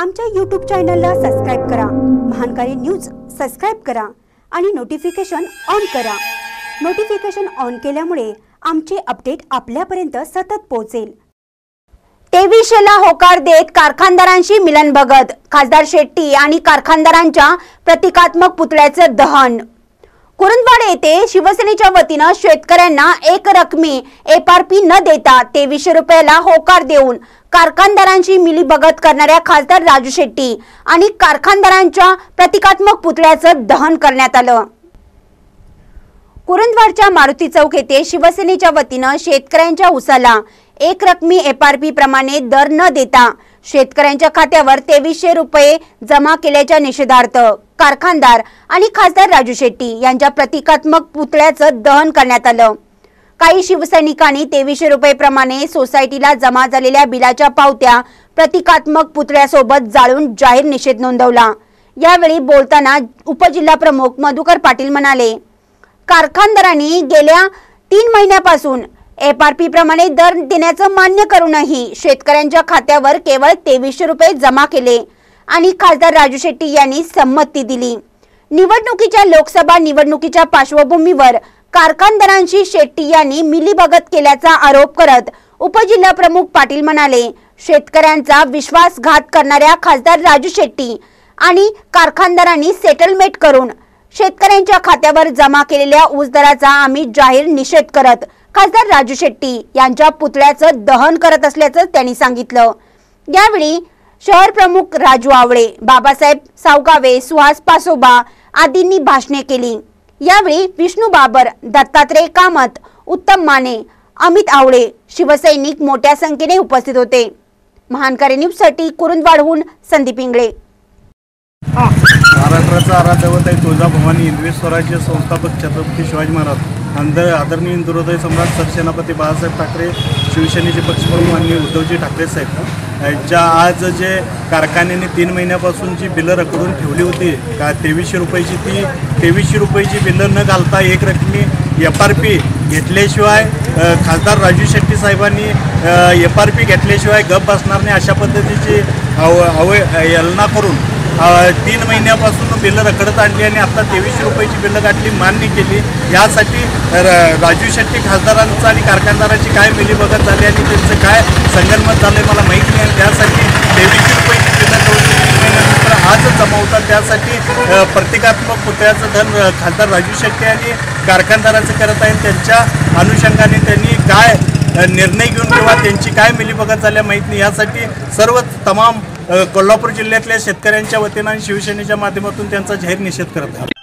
आमच्या यूट्यूब चॅनलला सबस्क्राईब करा. महानकारी न्यूज सबस्क्राईब करा आणि नोटिफिकेशन ऑन करा. नोटिफिकेशन ऑन केल्यामुळे आमचे अपडेट आपल्यापर्यंत सतत पोहोचेल. तेविशेला होकार देत कारखानदारांशी मिलन भगत खासदार शेट्टी आणि कारखानदारांच्या प्रतिकात्मक पुतळ्याचं दहन. कुरुंदवाड येथे शिवसेनेच्या वतीनं शेतकऱ्यांना एक रकमी एफआरपी न देता तेवीसशे रुपयाला होकार देऊन कारखानदारांची मिलीभगत करणाऱ्या खासदार राजू शेट्टी आणि कारखानदारांच्या प्रतिकात्मक पुतळ्याचं दहन करण्यात आलं. कुरुंदवाडच्या मारुती चौक येथे शिवसेनेच्या वतीनं शेतकऱ्यांच्या उसाला एक रकमी एफआरपी प्रमाणे दर न देता शेतकऱ्यांच्या खात्यावर तेवीसशे रुपये जमा केल्याच्या निषेधार्थ कारखानदार आणि खासदार राजू शेट्टी यांच्या प्रतिकात्मक पुतळ्याचं दहन करण्यात आलं. काही शिवसैनिकांनी तेवीसशे रुपयेप्रमाणे सोसायटीला जमा झालेल्या बिलाच्या पावत्या प्रतिकात्मक पुतळ्यासोबत जाळून जाहीर निषेध नोंदवला. यावेळी बोलताना उपजिल्हा प्रमुख मधुकर पाटील म्हणाले कारखानदारांनी गेल्या तीन महिन्यापासून एफआरपी प्रमाणे दर देण्याचं मान्य करूनही शेतकऱ्यांच्या खात्यावर केवळ तेवीसशे रुपये जमा केले. आणि खासदार राजू शेट्टी यांनी संमती दिली. निवडणुकीच्या लोकसभा निवडणुकीच्या पार्श्वभूमीवर कारखानदारांशी शेट्टी यांनी मिलीभगत केल्याचा आरोप करत उपजिल्हा प्रमुख पाटील म्हणाले शेतकऱ्यांचा विश्वासघात करणाऱ्या खासदार राजू शेट्टी आणि कारखानदारांनी सेटलमेंट करून शेतकऱ्यांच्या खात्यावर जमा केलेल्या ऊस दराचा आम्ही जाहीर निषेध करत खासदार राजू शेट्टी यांच्या पुतळ्याचं दहन करत असल्याचं त्यांनी सांगितलं. यावेळी शहर प्रमुख राजू आवळे बाबासाहेब सावगावे सुहास पासोबा आदींनी भाषणे केली. यावेळी विष्णू बाबर दत्तात्रय कामत उत्तम माने अमित आवळे शिवसैनिक मोठ्या संख्येने उपस्थित होते. महानकारी न्यूजसाठी कुरुंदवाडहून संदीप इंगळे. महाराष्ट्राचा आराध्यवत आहे तुळजाभवानी हिंदवी स्वराज्य संस्थापक छत्रपती शिवाजी महाराज. अंध आदरणीय हिंदुहृदय सम्राट सरसेनापती बाळासाहेब ठाकरे शिवसेनेचे पक्षप्रमुख आणि उद्धवजी ठाकरे साहेब. यांच्या आज जे कारखान्याने तीन महिन्यापासून जी बिलं रखडून ठेवली होती का तेवीसशे रुपयाची ती तेवीसशे रुपयाची बिलं न घालता एक रकमी एफ आर पी घेतल्याशिवाय खासदार राजू शेट्टी साहेबांनी एफ आर पी घेतल्याशिवाय गप बसणार नाही अशा पद्धतीची अव अव यलना करून तीन महिन्यापासून बिल्लं रखडत आणली आणि आता तेवीसशे रुपयाची बिल्लं गाठली मान्य केली. यासाठी र- राजू शेट्टी खासदारांचं आणि कारखानदारांची काय मिलीभगत झाली आणि त्यांचं काय संगनमत झालं मला माहीत नाही. आणि त्यासाठी तेवीसशे रुपयाची बिल्लं दोन आज तीन महिन्यानंतर त्यासाठी प्रतिकात्मक पुतळ्याचं धन खासदार राजू शेट्टी आणि कारखानदाराचं करत आहे त्यांच्या अनुषंगाने त्यांनी काय निर्णय घेऊन किंवा त्यांची काय मिलीभगत झाल्या माहीत नाही. यासाठी सर्व तमाम कोल्हापूर जिल्ह्यातल्या शेतकऱ्यांच्या वतीनं आणि शिवसेनेच्या माध्यमातून त्यांचा जाहीर निषेध करत आहे.